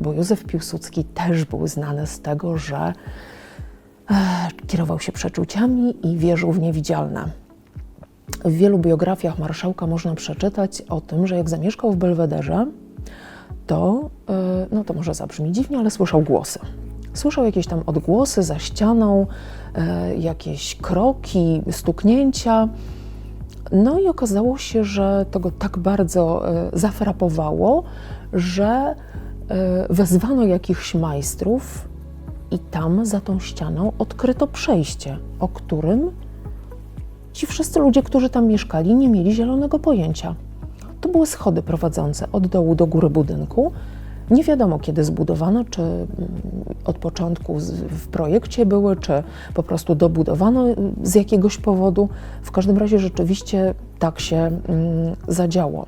bo Józef Piłsudski też był znany z tego, że e, kierował się przeczuciami i wierzył w niewidzialne. W wielu biografiach marszałka można przeczytać o tym, że jak zamieszkał w Belwederze, to, e, no to może zabrzmi dziwnie, ale słyszał głosy. Słyszał jakieś tam odgłosy za ścianą, e, jakieś kroki, stuknięcia. No i okazało się, że to go tak bardzo zafrapowało, że wezwano jakichś majstrów i tam za tą ścianą odkryto przejście, o którym ci wszyscy ludzie, którzy tam mieszkali, nie mieli zielonego pojęcia. To były schody prowadzące od dołu do góry budynku. Nie wiadomo kiedy zbudowano, czy mm, od początku w projekcie były, czy po prostu dobudowano y, z jakiegoś powodu. W każdym razie rzeczywiście tak się mm, zadziało.